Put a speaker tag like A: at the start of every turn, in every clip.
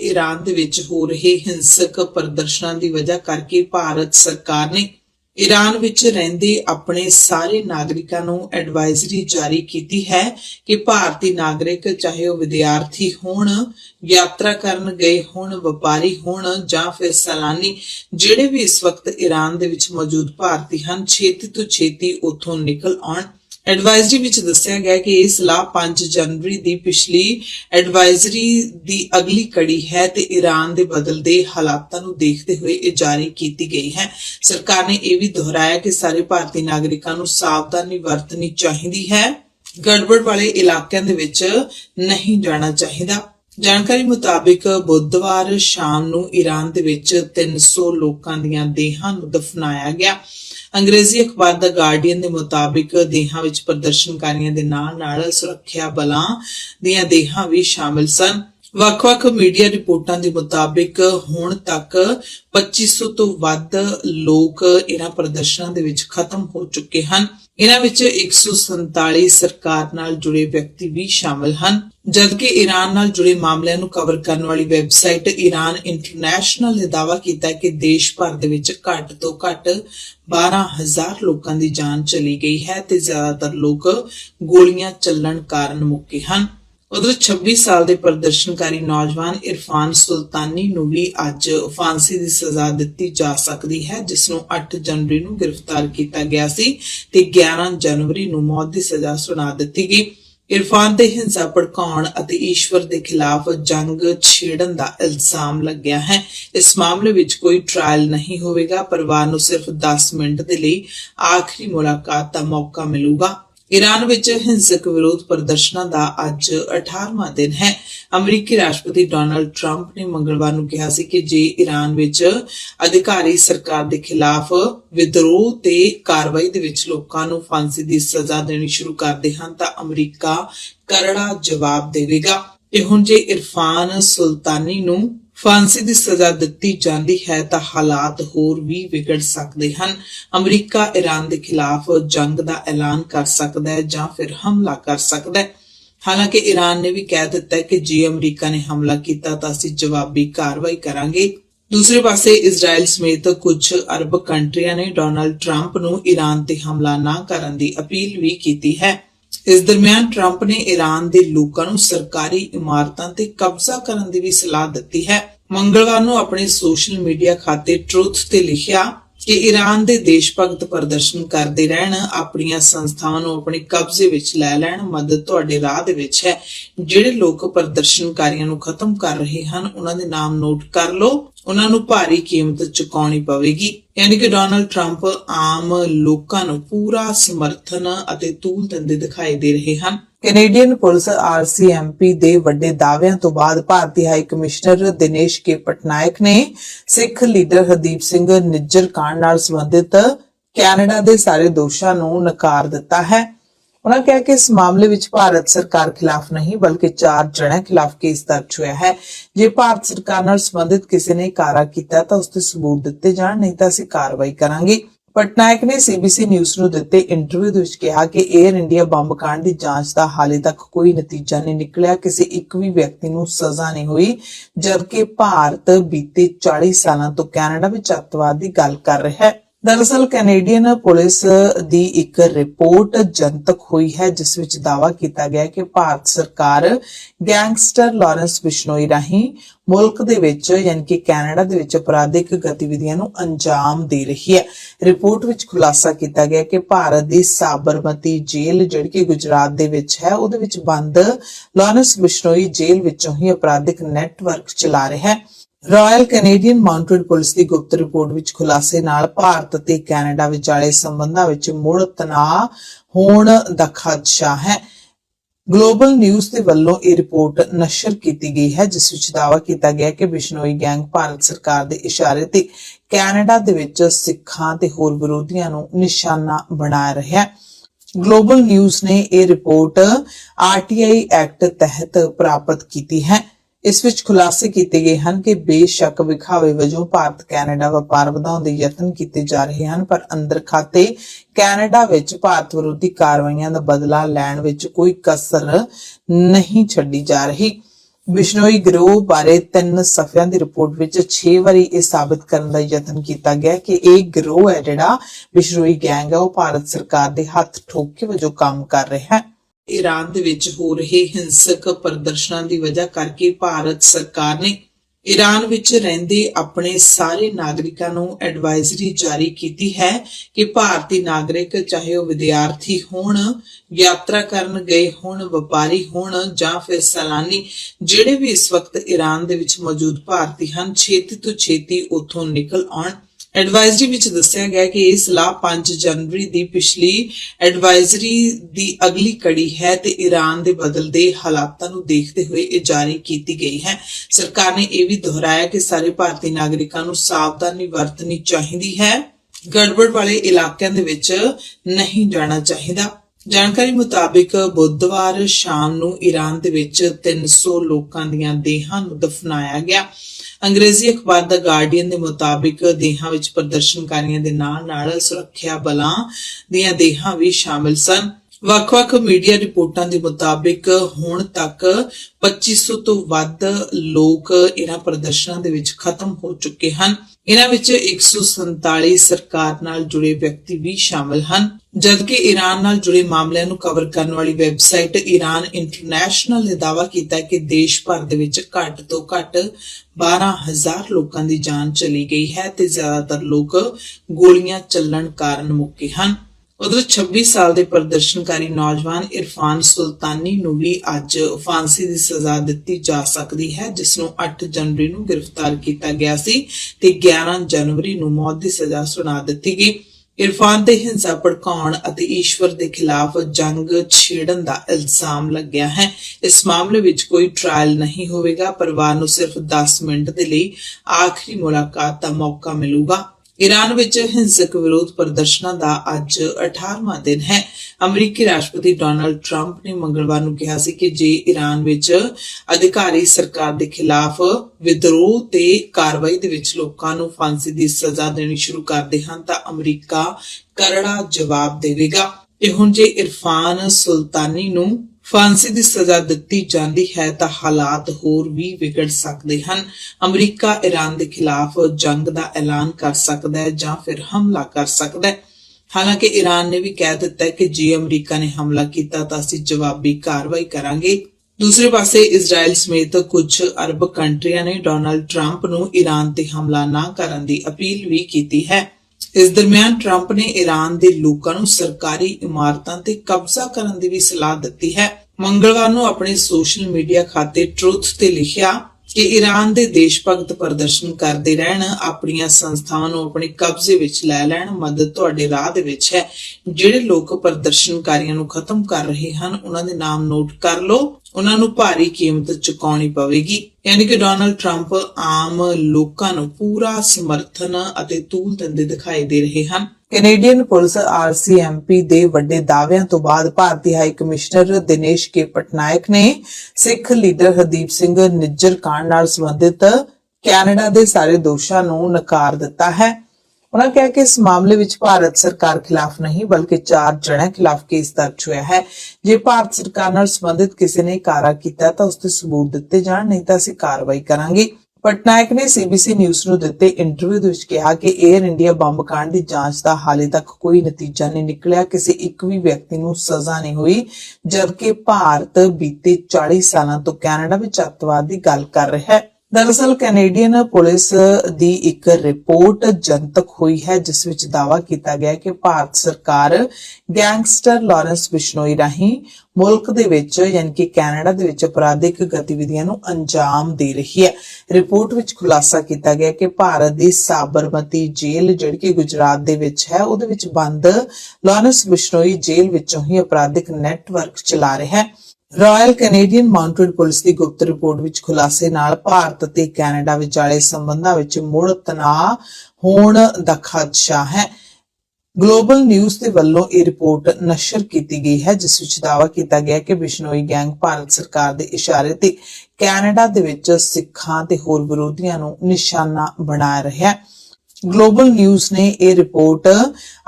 A: Iran ਦੇ ਵਿੱਚ ਹੋ ਰਹੇ ਹਿੰਸਕ ਪ੍ਰਦਰਸ਼ਨਾਂ ਦੀ ਵਜ੍ਹਾ ਕਰਕੇ ਭਾਰਤ ਸਰਕਾਰ ਨੇ ਈਰਾਨ ਵਿੱਚ ਰਹਿੰਦੇ ਆਪਣੇ ਸਾਰੇ ਨਾਗਰਿਕਾਂ ਨੂੰ ਐਡਵਾਈਜ਼ਰੀ ਜਾਰੀ ਕੀਤੀ ਹੈ ਕਿ ਭਾਰਤੀ ਨਾਗਰਿਕ ਚਾਹੇ ਉਹ ਵਿਦਿਆਰਥੀ ਹੋਣ, ਯਾਤਰਾ ਕਰਨ ਗਏ ਹੋਣ, ਵਪਾਰੀ ਹੋਣ ਜਾਂ ਫਿਰ ਸੈਲਾਨੀ, ਜਿਹੜੇ ਵੀ ਇਸ ਵਕਤ ਈਰਾਨ ਦੇ ਵਿੱਚ ਮੌਜੂਦ ਭਾਰਤੀ ਹਨ, ਛੇਤੀ ਤੋਂ ਛੇਤੀ ਉੱਥੋਂ ਨਿਕਲ ਆਉਣ। ਐਡਵਾਈਜ਼ਰੀ ਵਿੱਚ ਦੱਸਿਆ ਗਿਆ ਕਿ ਇਹ ਸਲਾਹ 5 ਜਨਵਰੀ ਦੀ ਪਿਛਲੀ ਐਡਵਾਈਜ਼ਰੀ ਦੀ ਅਗਲੀ ਕੜੀ ਹੈ ਤੇ ਈਰਾਨ ਦੇ ਬਦਲਦੇ ਹਾਲਾਤਾਂ ਨੂੰ ਦੇਖਦੇ ਹੋਏ ਇਹ ਜਾਰੀ ਕੀਤੀ ਗਈ ਹੈ। ਸਰਕਾਰ ਨੇ ਇਹ ਵੀ ਦੁਹਰਾਇਆ ਕਿ ਸਾਰੇ ਭਾਰਤੀ ਨਾਗਰਿਕਾਂ ਨੂੰ ਸਾਵਧਾਨੀ ਵਰਤਣੀ ਚਾਹੀਦੀ ਹੈ। ਗੜਬੜ ਵਾਲੇ ਇਲਾਕਿਆਂ ਦੇ ਵਿੱਚ ਨਹੀਂ ਜਾਣਾ ਚਾਹੀਦਾ। ਜਾਣਕਾਰੀ ਮੁਤਾਬਿਕ ਬੁੱਧਵਾਰ ਸ਼ਾਮ ਨੂੰ ਈਰਾਨ ਦੇ ਵਿੱਚ 300 ਲੋਕਾਂ ਦੀਆਂ ਦੇਹਾਂ ਨੂੰ ਦਫਨਾਇਆ ਗਿਆ। ਅੰਗਰੇਜ਼ੀ ਅਖਬਾਰ ਦਾ ਗਾਰਡੀਅਨ ਦੇ ਮੁਤਾਬਿਕ ਦੇਹਾਂ ਵਿੱਚ ਪ੍ਰਦਰਸ਼ਨਕਾਰੀਆਂ ਦੇ ਨਾਲ-ਨਾਲ ਸੁਰੱਖਿਆ ਬਲਾਂ ਦੀਆਂ ਦੇਹਾਂ ਵੀ ਸ਼ਾਮਿਲ ਸਨ। ਵੱਖ-ਵੱਖ ਮੀਡੀਆ ਰਿਪੋਰਟਾਂ ਦੇ ਮੁਤਾਬਿਕ ਹੁਣ ਤੱਕ 2500 ਤੋਂ ਵੱਧ ਲੋਕ ਇਹਨਾਂ ਪ੍ਰਦਰਸ਼ਨਾਂ ਦੇ ਵਿੱਚ ਖਤਮ ਹੋ ਚੁੱਕੇ ਹਨ। ਇਹਨਾਂ ਵਿੱਚ 147 ਸਰਕਾਰ ਨਾਲ ਜੁੜੇ ਵਿਅਕਤੀ ਵੀ ਸ਼ਾਮਲ ਹਨ, ਜਦਕਿ ਈਰਾਨ ਨਾਲ ਜੁੜੇ ਮਾਮਲਿਆਂ ਨੂੰ ਕਵਰ ਕਰਨ ਵਾਲੀ ਵੈਬਸਾਈਟ ਈਰਾਨ ਇੰਟਰਨੈਸ਼ਨਲ ਨੇ ਦਾਅਵਾ ਕੀਤਾ ਕਿ ਦੇਸ਼ ਭਰ ਦੇ ਵਿੱਚ ਘੱਟ ਤੋਂ ਘੱਟ 12000 ਲੋਕਾਂ ਦੀ ਜਾਨ ਚਲੀ ਗਈ ਹੈ ਤੇ ਜ਼ਿਆਦਾਤਰ ਲੋਕ ਗੋਲੀਆਂ ਚੱਲਣ ਕਾਰਨ ਮੁੱਕੇ ਹਨ। ਉਧਰ 26 ਸਾਲ ਦੇ ਪ੍ਰਦਰਸ਼ਨਕਾਰੀ ਨੌਜਵਾਨ ਇਰਫਾਨ ਸੁਲਤਾਨੀ ਨੂੰ ਵੀ ਅੱਜ ਫਾਂਸੀ ਦੀ ਸਜ਼ਾ ਦਿੱਤੀ ਜਾ ਸਕਦੀ ਹੈ, ਜਿਸ ਨੂੰ 8 ਜਨਵਰੀ ਨੂੰ ਗ੍ਰਿਫਤਾਰ ਕੀਤਾ ਗਿਆ ਸੀ ਤੇ 11 ਜਨਵਰੀ ਨੂੰ ਮੌਤ ਦੀ ਸਜ਼ਾ ਸੁਣਾ ਦਿੱਤੀ ਗਈ। ਇਰਫਾਨ ਤੇ ਹਿੰਸਾ ਭੜਕਾਉਣ ਅਤੇ ਈਸ਼ਵਰ ਦੇ ਖਿਲਾਫ ਜੰਗ ਛੇੜਨ ਦਾ ਇਲਜ਼ਾਮ ਲੱਗਿਆ ਹੈ। ਇਸ ਮਾਮਲੇ ਵਿੱਚ ਕੋਈ ਟ੍ਰਾਇਲ ਨਹੀਂ ਹੋਵੇਗਾ, ਪਰਿਵਾਰ ਨੂੰ ਸਿਰਫ 10 ਮਿੰਟ ਦੇ ਲਈ ਆਖਰੀ ਮੁਲਾਕਾਤ ਦਾ ਮੌਕਾ ਮਿਲੂਗਾ। ਈਰਾਨ ਵਿੱਚ ਹਿੰਸਕ ਵਿਰੋਧ ਪ੍ਰਦਰਸ਼ਨਾਂ ਦਾ ਅੱਜ 18ਵਾਂ ਦਿਨ ਹੈ। ਅਮਰੀਕੀ ਰਾਸ਼ਟਰਪਤੀ ਡੋਨਾਲਡ ਟਰੰਪ ਨੇ ਮੰਗਲਵਾਰ ਨੂੰ ਕਿਹਾ ਸੀ ਕਿ ਜੇ ਈਰਾਨ ਵਿੱਚ ਅਧਿਕਾਰੀ ਸਰਕਾਰ ਦੇ ਖਿਲਾਫ ਵਿਦਰੋਹ ਤੇ ਕਾਰਵਾਈ ਦੇ ਵਿੱਚ ਲੋਕਾਂ ਨੂੰ ਫਾਂਸੀ ਦੀ ਸਜ਼ਾ ਦੇਣੀ ਸ਼ੁਰੂ ਕਰਦੇ ਹਨ, ਤਾਂ ਅਮਰੀਕਾ ਕਰੜਾ ਜਵਾਬ ਦੇਵੇਗਾ। ਤੇ ਹੁਣ ਜੇ ਇਰਫਾਨ ਸੁਲਤਾਨੀ ਨੂੰ ਫਾਂਸੀ ਦੀ ਸਜ਼ਾ ਦਿੱਤੀ ਜਾਂਦੀ ਹੈ ਤਾਂ ਹਾਲਾਤ ਹੋਰ ਵੀ ਵਿਗੜ ਸਕਦੇ ਹਨ। ਅਮਰੀਕਾ ਈਰਾਨ ਦੇ ਖਿਲਾਫ ਜੰਗ ਦਾ ਐਲਾਨ ਕਰ ਸਕਦਾ ਹੈ ਜਾਂ ਫਿਰ ਹਮਲਾ ਕਰ ਸਕਦਾ ਹੈ। ਹਾਲਾਂਕਿ ਈਰਾਨ ਨੇ ਵੀ ਕਹਿ ਦਿੱਤਾ ਹੈ ਕਿ ਜੇ ਅਮਰੀਕਾ ਨੇ ਹਮਲਾ ਕੀਤਾ ਤਾਂ ਅਸੀਂ ਜਵਾਬੀ ਕਾਰਵਾਈ ਕਰਾਂਗੇ। ਦੂਸਰੇ ਪਾਸੇ ਇਜ਼ਰਾਈਲ ਸਮੇਤ ਕੁਝ ਅਰਬ ਕੰਟਰੀਆਂ ਨੇ ਡੋਨਾਲਡ ਟਰੰਪ ਨੂੰ ਈਰਾਨ ਤੇ ਹਮਲਾ ਨਾ ਕਰਨ ਦੀ ਅਪੀਲ ਵੀ ਕੀਤੀ ਹੈ। ਇਸ ਦਰਮਿਆਨ ਟਰੰਪ ਨੇ ਈਰਾਨ ਦੇ ਲੋਕਾਂ ਨੂੰ ਸਰਕਾਰੀ ਇਮਾਰਤਾਂ ਤੇ ਕਬਜ਼ਾ ਕਰਨ ਦੀ ਵੀ ਸਲਾਹ ਦਿੱਤੀ ਹੈ। ਮੰਗਲਵਾਰ ਨੂੰ ਆਪਣੇ ਸੋਸ਼ਲ ਮੀਡੀਆ ਖਾਤੇ ਟਰੂਥ ਤੇ ਲਿਖਿਆ ਕਿ ਈਰਾਨ ਦੇ ਦੇਸ਼ ਭਗਤ ਪ੍ਰਦਰਸ਼ਨ ਕਰਦੇ ਰਹਿਣ, ਆਪਣੀਆਂ ਸੰਸਥਾਵਾਂ ਨੂੰ ਆਪਣੇ ਕਬਜ਼ੇ ਵਿੱਚ ਲੈ ਲੈਣ ਮਦਦ ਤੁਹਾਡੇ ਰਾਹ ਦੇ ਵਿੱਚ ਹੈ। ਜਿਹੜੇ ਲੋਕ ਪ੍ਰਦਰਸ਼ਨਕਾਰੀਆਂ ਨੂੰ ਖਤਮ ਕਰ ਰਹੇ ਹਨ, ਉਹਨਾਂ ਦੇ ਨਾਮ ਨੋਟ ਕਰ ਲਓ। ਉਹਨਾਂ ਨੂੰ ਭਾਰੀ ਕੀਮਤ ਚੁਕਾਉਣੀ ਪਵੇਗੀ। ਯਾਨੀ ਕਿ ਡੋਨਾਲਡ ਟਰੰਪ ਆਮ ਲੋਕਾਂ ਨੂੰ ਪੂਰਾ ਸਮਰਥਨ ਅਤੇ ਤੂਲ ਦਿੰਦੇ ਦਿਖਾਈ ਦੇ ਰਹੇ ਹਨ। ਕੈਨੇਡੀਅਨ ਪੁਲਿਸ ਆਰਸੀਐਮਪੀ ਦੇ ਵੱਡੇ ਦਾਅਵਿਆਂ ਤੋਂ ਬਾਅਦ ਭਾਰਤੀ high commissioner Dinesh K Patnaik ਨੇ ਸਿੱਖ ਲੀਡਰ ਹਰਦੀਪ ਸਿੰਘ ਨਿੱਜਰ ਕਾਂਡ ਨਾਲ ਸੰਬੰਧਿਤ ਕੈਨੇਡਾ ਦੇ ਸਾਰੇ ਦੋਸ਼ਾਂ ਨੂੰ ਨਕਾਰ ਦਿੱਤਾ ਹੈ। ਉਹਨਾਂ ਕਿਹਾ ਕਿ ਇਸ ਮਾਮਲੇ ਵਿੱਚ ਭਾਰਤ ਸਰਕਾਰ ਖਿਲਾਫ ਨਹੀਂ, ਬਲਕਿ ਚਾਰ ਜਣਿਆਂ ਖਿਲਾਫ ਕੇਸ ਦਰਜ ਹੋਇਆ ਹੈ। ਜੇ ਭਾਰਤ ਸਰਕਾਰ ਨਾਲ ਸੰਬੰਧਿਤ ਕਿਸੇ ਨੇ ਕਾਰਾ ਕੀਤਾ, ਤਾਂ ਉਸ ਤੇ ਸਬੂਤ ਦਿੱਤੇ ਜਾਣ, ਨਹੀਂ ਤਾਂ ਅਸੀਂ ਕਾਰਵਾਈ ਕਰਾਂਗੇ। ਪਟਨਾਇਕ ਨੇ ਸੀਬੀਸੀ ਨਿਊਜ਼ ਨੂੰ ਦਿੱਤੇ ਇੰਟਰਵਿਊ ਦੇ ਵਿੱਚ ਕਿਹਾ ਕਿ 에ਅਰ ਇੰਡੀਆ ਬੰਬ ਕਾਂਡ ਦੀ ਜਾਂਚ ਦਾ ਹਾਲੇ ਤੱਕ ਕੋਈ ਨਤੀਜਾ ਨਹੀਂ ਨਿਕਲਿਆ। ਕਿਸੇ ਇੱਕ ਵੀ ਵਿਅਕਤੀ ਨੂੰ ਸਜ਼ਾ ਨਹੀਂ ਹੋਈ, ਜਦਕਿ ਭਾਰਤ ਬੀਤੇ 40 ਸਾਲਾਂ ਤੋਂ ਕੈਨੇਡਾ ਵਿੱਚ ਅੱਤਵਾਦ ਦੀ ਗੱਲ ਕਰ ਰਿਹਾ ਹੈ। ਦਰਅਸਲ ਕੈਨੇਡੀਅਨ ਪੁਲਿਸ ਦੀ ਇੱਕ ਰਿਪੋਰਟ ਜਨਤਕ ਹੋਈ ਹੈ, ਜਿਸ ਵਿੱਚ ਦਾਅਵਾ ਕੀਤਾ ਗਿਆ ਹੈ ਕਿ ਭਾਰਤ ਸਰਕਾਰ ਗੈਂਗਸਟਰ ਲਾਰੈਂਸ ਬਿਸ਼ਨੋਈ ਰਾਹੀਂ ਮੁਲਕ ਦੇ ਵਿੱਚ ਯਾਨੀ ਕਿ ਕੈਨੇਡਾ ਦੇ ਵਿੱਚ ਅਪਰਾਧਿਕ ਗਤੀਵਿਧੀਆਂ ਨੂੰ ਅੰਜਾਮ ਦੇ ਰਹੀ ਹੈ। ਰਿਪੋਰਟ ਵਿੱਚ ਖੁਲਾਸਾ ਕੀਤਾ ਗਿਆ ਕਿ ਭਾਰਤ ਦੀ ਸਾਬਰਮਤੀ ਜੇਲ੍ਹ ਜਿਹੜੀ ਕਿ ਗੁਜਰਾਤ ਦੇ ਵਿੱਚ ਹੈ, ਉਹਦੇ ਵਿੱਚ ਬੰਦ ਲਾਰੈਂਸ ਬਿਸ਼ਨੋਈ ਜੇਲ੍ਹ ਵਿੱਚੋਂ ਹੀ ਅਪਰਾਧਿਕ ਨੈਟਵਰਕ ਚਲਾ ਰਿਹਾ ਹੈ। ਰਾਇਲ ਕੈਨੇਡੀਅਨ ਮਾਊਂਟਡ ਪੁਲਿਸ ਦੀ ਗੁਪਤ ਰਿਪੋਰਟ ਵਿੱਚ ਖੁਲਾਸੇ ਨਾਲ ਭਾਰਤ ਅਤੇ ਕੈਨੇਡਾ ਵਿਚਾਲੇ ਸੰਬੰਧਾਂ ਵਿੱਚ ਮੁੜ ਤਣਾਅ ਹੋਣ ਦਾ ਖਦਸ਼ਾ ਹੈ। ਗਲੋਬਲ ਨਿਊਜ਼ ਦੇ ਵੱਲੋਂ ਇਹ ਰਿਪੋਰਟ ਨਸ਼ਰ ਕੀਤੀ ਗਈ ਹੈ, ਜਿਸ ਵਿੱਚ ਦਾਅਵਾ ਕੀਤਾ ਗਿਆ ਕਿ ਬਿਸ਼ਨੋਈ ਗੈਂਗ ਭਾਰਤ ਸਰਕਾਰ ਦੇ ਇਸ਼ਾਰੇ ਤੇ ਕੈਨੇਡਾ ਦੇ ਵਿੱਚ ਸਿੱਖਾਂ ਤੇ ਹੋਰ ਵਿਰੋਧੀਆਂ ਨੂੰ ਨਿਸ਼ਾਨਾ ਬਣਾ ਰਿਹਾ ਹੈ। ਗਲੋਬਲ ਨਿਊਜ਼ ਨੇ ਇਹ ਰਿਪੋਰਟ ਆਰਟੀਆਈ ਐਕਟ ਤਹਿਤ ਪ੍ਰਾਪਤ ਕੀਤੀ ਹੈ। ਇਸ ਵਿੱਚ ਖੁਲਾਸੇ ਕੀਤੇ ਗਏ ਹਨ ਕਿ ਬੇਸ਼ੱਕ ਵਿਖਾਵੇ ਵਜੋਂ ਭਾਰਤ ਕੈਨੇਡਾ ਵਪਾਰ ਵਧਾਉਣ ਦੇ ਯਤਨ ਕੀਤੇ ਜਾ ਰਹੇ ਹਨ, ਪਰ ਅੰਦਰ ਖਾਤੇ ਕੈਨੇਡਾ ਵਿੱਚ ਭਾਰਤ ਵਿਰੋਧੀ ਕਾਰਵਾਈਆਂ ਦਾ ਬਦਲਾ ਲੈਣ ਵਿੱਚ ਕੋਈ ਕਸਰ ਨਹੀਂ ਛੱਡੀ ਜਾ ਰਹੀ। ਬਿਸ਼ਨੋਈ ਗਰੋਹ ਬਾਰੇ ਤਿੰਨ ਸਫ਼ਿਆਂ ਦੀ ਰਿਪੋਰਟ ਵਿੱਚ 6 ਵਾਰੀ ਇਹ ਸਾਬਤ ਕਰਨ ਦਾ ਯਤਨ ਕੀਤਾ ਗਿਆ ਕਿ ਇਹ ਗਰੋਹ ਹੈ ਜਿਹੜਾ ਬਿਸ਼ਨੋਈ ਗੈਂਗ ਹੈ, ਉਹ ਭਾਰਤ ਸਰਕਾਰ ਦੇ ਹੱਥ ਠੋਕੇ ਵਜੋਂ ਕੰਮ ਕਰ ਰਿਹਾ ਹੈ। ਈਰਾਨ ਦੇ ਵਿੱਚ ਹੋ ਰਹੇ ਹਿੰਸਕ ਪ੍ਰਦਰਸ਼ਨਾਂ ਦੀ ਵਜ੍ਹਾ ਕਰਕੇ ਭਾਰਤ ਸਰਕਾਰ ਨੇ ਈਰਾਨ ਵਿੱਚ ਰਹਿੰਦੇ ਆਪਣੇ ਸਾਰੇ ਨਾਗਰਿਕਾਂ ਨੂੰ ਐਡਵਾਈਜ਼ਰੀ ਜਾਰੀ ਕੀਤੀ ਹੈ ਕਿ ਭਾਰਤੀ ਨਾਗਰਿਕ ਚਾਹੇ ਉਹ ਵਿਦਿਆਰਥੀ ਹੋਣ, ਯਾਤਰਾ ਕਰਨ ਗਏ ਹੋਣ, ਵਪਾਰੀ ਹੋਣ ਜਾਂ ਫਿਰ ਸੈਲਾਨੀ, ਜਿਹੜੇ ਵੀ ਇਸ ਵਕਤ ਈਰਾਨ ਦੇ ਵਿੱਚ ਮੌਜੂਦ ਭਾਰਤੀ ਹਨ, ਛੇਤੀ ਤੋਂ ਛੇਤੀ ਉੱਥੋਂ ਨਿਕਲ ਆਉਣ। ਐਡਵਾਈਜ਼ਰੀ ਵਿੱਚ ਦੱਸਿਆ ਗਿਆ ਕਿ ਇਹ ਸਲਾਹ 5 ਜਨਵਰੀ ਦੀ ਪਿਛਲੀ ਐਡਵਾਈਜ਼ਰੀ ਦੀ ਅਗਲੀ ਕੜੀ ਹੈ ਤੇ ਈਰਾਨ ਦੇ ਬਦਲਦੇ ਹਾਲਾਤਾਂ ਨੂੰ ਦੇਖਦੇ ਹੋਏ ਇਹ ਜਾਰੀ ਕੀਤੀ ਗਈ ਹੈ। ਸਰਕਾਰ ਨੇ ਇਹ ਵੀ ਦੁਹਰਾਇਆ ਕਿ ਸਾਰੇ ਭਾਰਤੀ ਨਾਗਰਿਕਾਂ ਨੂੰ ਸਾਵਧਾਨੀ ਵਰਤਣੀ ਚਾਹੀਦੀ ਹੈ। ਗੜਬੜ ਵਾਲੇ ਇਲਾਕਿਆਂ ਦੇ ਵਿੱਚ ਨਹੀਂ ਜਾਣਾ ਚਾਹੀਦਾ। ਜਾਣਕਾਰੀ ਮੁਤਾਬਿਕ ਬੁੱਧਵਾਰ ਸ਼ਾਮ ਨੂੰ ਈਰਾਨ ਦੇ ਵਿੱਚ 300 ਲੋਕਾਂ ਦੀਆਂ ਦੇਹਾਂ ਨੂੰ ਦਫਨਾਇਆ ਗਿਆ। ਅੰਗਰੇਜ਼ੀ ਅਖਬਾਰ ਦਾ ਗਾਰਡੀਅਨ ਦੇ ਮੁਤਾਬਿਕ ਦੇਹਾਂ ਵਿੱਚ ਪ੍ਰਦਰਸ਼ਨਕਾਰੀਆਂ ਦੇ ਨਾਲ-ਨਾਲ ਸੁਰੱਖਿਆ ਬਲਾਂ ਦੀਆਂ ਦੇਹਾਂ ਵੀ ਸ਼ਾਮਿਲ ਸਨ। ਵੱਖ-ਵੱਖ ਮੀਡੀਆ ਰਿਪੋਰਟਾਂ ਦੇ ਮੁਤਾਬਿਕ ਹੁਣ ਤੱਕ 2500 ਤੋਂ ਵੱਧ ਲੋਕ ਇਹਨਾਂ ਪ੍ਰਦਰਸ਼ਨਾਂ ਦੇ ਵਿੱਚ ਖਤਮ ਹੋ ਚੁੱਕੇ ਹਨ। ਇਹਨਾਂ ਵਿੱਚ 147 ਸਰਕਾਰ ਨਾਲ ਜੁੜੇ ਵਿਅਕਤੀ ਵੀ ਸ਼ਾਮਲ ਹਨ, ਜਦਕਿ ਈਰਾਨ ਨਾਲ ਜੁੜੇ ਮਾਮਲਿਆਂ ਨੂੰ ਕਵਰ ਕਰਨ ਵਾਲੀ ਵੈਬਸਾਈਟ ਈਰਾਨ ਇੰਟਰਨੈਸ਼ਨਲ ਨੇ ਦਾਅਵਾ ਕੀਤਾ ਕਿ ਦੇਸ਼ ਭਰ ਦੇ ਵਿੱਚ ਘੱਟ ਤੋਂ ਘੱਟ 12000 ਲੋਕਾਂ ਦੀ ਜਾਨ ਚਲੀ ਗਈ ਹੈ ਤੇ ਜ਼ਿਆਦਾਤਰ ਲੋਕ ਗੋਲੀਆਂ ਚੱਲਣ ਕਾਰਨ ਮੁੱਕੇ ਹਨ। ਉਧਰ 26 ਸਾਲ ਦੇ ਪ੍ਰਦਰਸ਼ਨਕਾਰੀ ਨੌਜਵਾਨ ਇਰਫਾਨ ਸੁਲਤਾਨੀ ਨੂੰ ਵੀ ਅੱਜ ਫਾਂਸੀ ਦੀ ਸਜ਼ਾ ਦਿੱਤੀ ਜਾ ਸਕਦੀ ਹੈ, ਜਿਸ ਨੂੰ 8 ਜਨਵਰੀ ਨੂੰ ਗ੍ਰਿਫਤਾਰ ਕੀਤਾ ਗਿਆ ਸੀ ਤੇ 11 ਜਨਵਰੀ ਨੂੰ ਮੌਤ ਦੀ ਸਜ਼ਾ ਸੁਣਾ ਦਿੱਤੀ ਗਈ। ਇਰਫਾਨ ਤੇ ਹਿੰਸਾ ਭੜਕਾਉਣ ਅਤੇ ਈਸ਼ਵਰ ਦੇ ਖਿਲਾਫ ਜੰਗ ਛੇੜਨ ਦਾ ਇਲਜ਼ਾਮ ਲੱਗਿਆ ਹੈ। ਇਸ ਮਾਮਲੇ ਵਿੱਚ ਕੋਈ ਟ੍ਰਾਇਲ ਨਹੀਂ ਹੋਵੇਗਾ, ਪਰਿਵਾਰ ਨੂੰ ਸਿਰਫ 10 ਮਿੰਟ ਦੇ ਲਈ ਆਖਰੀ ਮੁਲਾਕਾਤ ਦਾ ਮੌਕਾ ਮਿਲੂਗਾ। ਈਰਾਨ ਵਿੱਚ ਹਿੰਸਕ ਵਿਰੋਧ ਪ੍ਰਦਰਸ਼ਨਾਂ ਦਾ ਅੱਜ 18ਵਾਂ ਦਿਨ ਹੈ। ਅਮਰੀਕੀ ਰਾਸ਼ਟਰਪਤੀ ਡੋਨਾਲਡ ਟਰੰਪ ਨੇ ਮੰਗਲਵਾਰ ਨੂੰ ਕਿਹਾ ਸੀ ਕਿ ਜੇ ਈਰਾਨ ਵਿੱਚ ਅਧਿਕਾਰੀ ਸਰਕਾਰ ਦੇ ਖਿਲਾਫ ਵਿਦਰੋਹ ਤੇ ਕਾਰਵਾਈ ਦੇ ਵਿੱਚ ਲੋਕਾਂ ਨੂੰ ਫਾਂਸੀ ਦੀ ਸਜ਼ਾ ਦੇਣੀ ਸ਼ੁਰੂ ਕਰਦੇ ਹਨ, ਤਾਂ ਅਮਰੀਕਾ ਕਰੜਾ ਜਵਾਬ ਦੇਵੇਗਾ। ਤੇ ਹੁਣ ਜੇ ਇਰਫਾਨ ਸੁਲਤਾਨੀ ਨੂੰ ਫਾਂਸੀ ਦੀ ਸਜ਼ਾ ਦਿੱਤੀ ਜਾਂਦੀ ਹੈ ਤਾਂ ਹਾਲਾਤ ਹੋਰ ਵੀ ਵਿਗੜ ਸਕਦੇ ਹਨ। ਅਮਰੀਕਾ ਈਰਾਨ ਦੇ ਖਿਲਾਫ ਜੰਗ ਦਾ ਐਲਾਨ ਕਰ ਸਕਦਾ ਹੈ ਜਾਂ ਫਿਰ ਹਮਲਾ ਕਰ ਸਕਦਾ ਹੈ। ਹਾਲਾਂਕਿ ਈਰਾਨ ਨੇ ਵੀ ਕਹਿ ਦਿੱਤਾ ਕਿ ਜੇ ਅਮਰੀਕਾ ਨੇ ਹਮਲਾ ਕੀਤਾ ਤਾਂ ਅਸੀਂ ਜਵਾਬੀ ਕਾਰਵਾਈ ਕਰਾਂਗੇ। ਦੂਸਰੇ ਪਾਸੇ ਇਜ਼ਰਾਈਲ ਸਮੇਤ ਕੁਝ ਅਰਬ ਕੰਟਰੀਆਂ ਨੇ ਡੋਨਾਲਡ ਟਰੰਪ ਨੂੰ ਈਰਾਨ ਤੇ ਹਮਲਾ ਨਾ ਕਰਨ ਦੀ ਅਪੀਲ ਵੀ ਕੀਤੀ ਹੈ। ਇਸ ਦਰਮਿਆਨ ਟਰੰਪ ਨੇ ਈਰਾਨ ਦੇ ਲੋਕਾਂ ਨੂੰ ਸਰਕਾਰੀ ਇਮਾਰਤਾਂ ਤੇ ਕਬਜ਼ਾ ਕਰਨ ਦੀ ਵੀ ਸਲਾਹ ਦਿੱਤੀ ਹੈ। ਮੰਗਲਵਾਰ ਨੂੰ ਆਪਣੇ ਸੋਸ਼ਲ ਮੀਡੀਆ ਖਾਤੇ ਟਰੂਥ ਤੇ ਲਿਖਿਆ ਕਿ ਈਰਾਨ ਦੇ ਦੇਸ਼ ਭਗਤ ਪ੍ਰਦਰਸ਼ਨ ਕਰਦੇ ਰਹਿਣ, ਆਪਣੀਆਂ ਸੰਸਥਾਵਾਂ ਨੂੰ ਆਪਣੇ ਕਬਜ਼ੇ ਵਿੱਚ ਲੈ ਲੈਣ, ਮਦਦ ਤੁਹਾਡੇ ਰਾਹ ਦੇ ਵਿੱਚ ਹੈ। ਜਿਹੜੇ ਲੋਕ ਪ੍ਰਦਰਸ਼ਨਕਾਰੀਆਂ ਨੂੰ ਖਤਮ ਕਰ ਰਹੇ ਹਨ, ਉਹਨਾਂ ਦੇ ਨਾਮ ਨੋਟ ਕਰ ਲਓ। ਉਹਨਾਂ ਨੂੰ ਭਾਰੀ ਕੀਮਤ ਚੁਕਾਉਣੀ ਪਵੇਗੀ। ਯਾਨੀ ਕਿ ਡੋਨਲਡ ਟਰੰਪ ਆਮ ਲੋਕਾਂ ਨੂੰ ਪੂਰਾ ਸਮਰਥਨ ਅਤੇ ਤੂਲ ਦਿੰਦੇ ਦਿਖਾਈ ਦੇ ਰਹੇ ਹਨ। ਕੈਨੇਡੀਅਨ ਪੁਲਿਸ ਆਰਸੀਐਮਪੀ ਦੇ ਵੱਡੇ ਦਾਅਵਿਆਂ ਤੋਂ ਬਾਅਦ ਭਾਰਤੀ high commissioner Dinesh K Patnaik ਨੇ ਸਿੱਖ ਲੀਡਰ ਹਰਦੀਪ ਸਿੰਘ ਨਿੱਜਰ ਕਾਂਡ ਨਾਲ ਸੰਬੰਧਿਤ ਕੈਨੇਡਾ ਦੇ ਸਾਰੇ ਦੋਸ਼ਾਂ ਨੂੰ ਨਕਾਰ ਦਿੱਤਾ ਹੈ। ਉਹਨਾਂ ਕਿਹਾ ਕਿ ਇਸ ਮਾਮਲੇ ਵਿੱਚ ਭਾਰਤ ਸਰਕਾਰ ਖਿਲਾਫ ਨਹੀਂ, ਬਲਕਿ ਚਾਰ ਜਣਿਆਂ ਖਿਲਾਫ ਕੇਸ ਦਰਜ ਹੋਇਆ ਹੈ। ਜੇ ਭਾਰਤ ਸਰਕਾਰ ਨਾਲ ਸੰਬੰਧਿਤ ਕਿਸੇ ਨੇ ਕਾਰਾ ਕੀਤਾ ਤਾਂ ਉਸ ਤੇ ਸਬੂਤ ਦਿੱਤੇ ਜਾਣ, ਨਹੀਂ ਤਾਂ ਅਸੀਂ ਕਾਰਵਾਈ ਕਰਾਂਗੇ। ਪਟਨਾਇਕ ਨੇ ਸੀਬੀਸੀ ਨਿਊਜ਼ ਨੂੰ ਦਿੱਤੇ ਇੰਟਰਵਿਊ ਦੇ ਵਿੱਚ ਕਿਹਾ ਕਿ 에ਅਰ ਇੰਡੀਆ ਬੰਬ ਕਾਂਡ ਦੀ ਜਾਂਚ ਦਾ ਹਾਲੇ ਤੱਕ ਕੋਈ ਨਤੀਜਾ ਨਹੀਂ ਨਿਕਲਿਆ। ਕਿਸੇ ਇੱਕ ਵੀ ਵਿਅਕਤੀ ਨੂੰ ਸਜ਼ਾ ਨਹੀਂ ਹੋਈ, ਜਦਕਿ ਭਾਰਤ ਬੀਤੇ 40 ਸਾਲਾਂ ਤੋਂ ਕੈਨੇਡਾ ਵਿੱਚ ਅੱਤਵਾਦ ਦੀ ਗੱਲ ਕਰ ਰਿਹਾ ਹੈ। ਦਰਅਸਲ ਕੈਨੇਡੀਅਨ ਪੁਲਿਸ ਦੀ ਇੱਕ ਰਿਪੋਰਟ ਜਨਤਕ ਹੋਈ ਹੈ, ਜਿਸ ਵਿੱਚ ਦਾਅਵਾ ਕੀਤਾ ਗਿਆ ਕਿ ਭਾਰਤ ਸਰਕਾਰ ਗੈਂਗਸਟਰ ਲਾਰੈਂਸ ਬਿਸ਼ਨੋਈ ਰਾਹੀਂ ਮੁਲਕ ਦੇ ਵਿੱਚ ਯਾਨੀ ਕਿ ਕੈਨੇਡਾ ਦੇ ਵਿੱਚ ਅਪਰਾਧਿਕ ਗਤੀਵਿਧੀਆਂ ਨੂੰ ਅੰਜਾਮ ਦੇ ਰਹੀ ਹੈ। ਰਿਪੋਰਟ ਵਿੱਚ ਖੁਲਾਸਾ ਕੀਤਾ ਗਿਆ ਕਿ ਭਾਰਤ ਦੀ ਸਾਬਰਮਤੀ ਜੇਲ੍ਹ ਜਿਹੜੀ ਕਿ ਗੁਜਰਾਤ ਦੇ ਵਿੱਚ ਹੈ, ਉਹਦੇ ਵਿੱਚ ਬੰਦ ਲਾਰੈਂਸ ਬਿਸ਼ਨੋਈ ਜੇਲ੍ਹ ਵਿੱਚੋਂ ਹੀ ਅਪਰਾਧਿਕ ਨੈਟਵਰਕ ਚਲਾ ਰਿਹਾ ਹੈ। ਰਾਇਲ ਕੈਨੇਡੀਅਨ ਮਾਊਂਟਡ ਪੁਲਿਸ ਦੀ ਗੁਪਤ ਰਿਪੋਰਟ ਵਿੱਚ ਖੁਲਾਸੇ ਨਾਲ ਭਾਰਤ ਤੇ ਕੈਨੇਡਾ ਵਿਚਾਲੇ ਸੰਬੰਧਾਂ ਵਿੱਚ ਮੁੜ ਤਣਾਅ ਹੋਣ ਦਾ ਖਦਸ਼ਾ ਹੈ। ਗਲੋਬਲ ਨਿਊਜ਼ ਦੇ ਵੱਲੋਂ ਇਹ ਰਿਪੋਰਟ ਨਸ਼ਰ ਕੀਤੀ ਗਈ ਹੈ, ਜਿਸ ਵਿੱਚ ਦਾਅਵਾ ਕੀਤਾ ਗਿਆ ਕਿ ਬਿਸ਼ਨੋਈ ਗੈਂਗ ਭਾਰਤ ਸਰਕਾਰ ਦੇ ਇਸ਼ਾਰੇ ਤੇ ਕੈਨੇਡਾ ਦੇ ਵਿੱਚ ਸਿੱਖਾਂ ਤੇ ਹੋਰ ਵਿਰੋਧੀਆਂ ਨੂੰ ਨਿਸ਼ਾਨਾ ਬਣਾ ਰਿਹਾ ਹੈ। ਗਲੋਬਲ ਨਿਊਜ਼ ਨੇ ਇਹ ਰਿਪੋਰਟ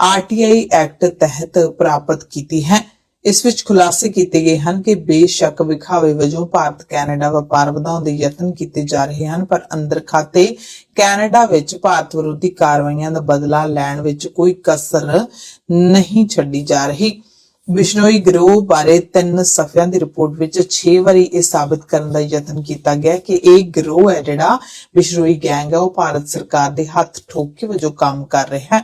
A: ਆਰਟੀਆਈ ਐਕਟ ਤਹਿਤ ਪ੍ਰਾਪਤ ਕੀਤੀ ਹੈ। ਇਸ ਵਿੱਚ ਖੁਲਾਸੇ ਕੀਤੇ ਗਏ ਹਨ ਕਿ ਬੇਸ਼ੱਕ ਵਿਖਾਵੇ ਵਜੋਂ ਭਾਰਤ ਕੈਨੇਡਾ ਵਪਾਰ ਵਧਾਉਣ ਦੇ ਯਤਨ ਕੀਤੇ ਜਾ ਰਹੇ ਹਨ, ਪਰ ਅੰਦਰ ਖਾਤੇ ਕੈਨੇਡਾ ਵਿੱਚ ਭਾਰਤ ਵਿਰੋਧੀ ਕਾਰਵਾਈਆਂ ਦਾ ਬਦਲਾ ਲੈਣ ਵਿੱਚ ਕੋਈ ਕਸਰ ਨਹੀਂ ਛੱਡੀ ਜਾ ਰਹੀ। ਬਿਸ਼ਨੋਈ ਗਰੋਹ ਬਾਰੇ ਤਿੰਨ ਸਫ਼ਿਆਂ ਦੀ ਰਿਪੋਰਟ ਵਿੱਚ 6 ਵਾਰੀ ਇਹ ਸਾਬਤ ਕਰਨ ਦਾ ਯਤਨ ਕੀਤਾ ਗਿਆ ਕਿ ਇਹ ਗਰੋਹ ਹੈ ਜਿਹੜਾ ਬਿਸ਼ਨੋਈ ਗੈਂਗ ਹੈ, ਉਹ ਭਾਰਤ ਸਰਕਾਰ ਦੇ ਹੱਥ ਠੋਕੇ ਵਜੋਂ ਕੰਮ ਕਰ ਰਿਹਾ ਹੈ।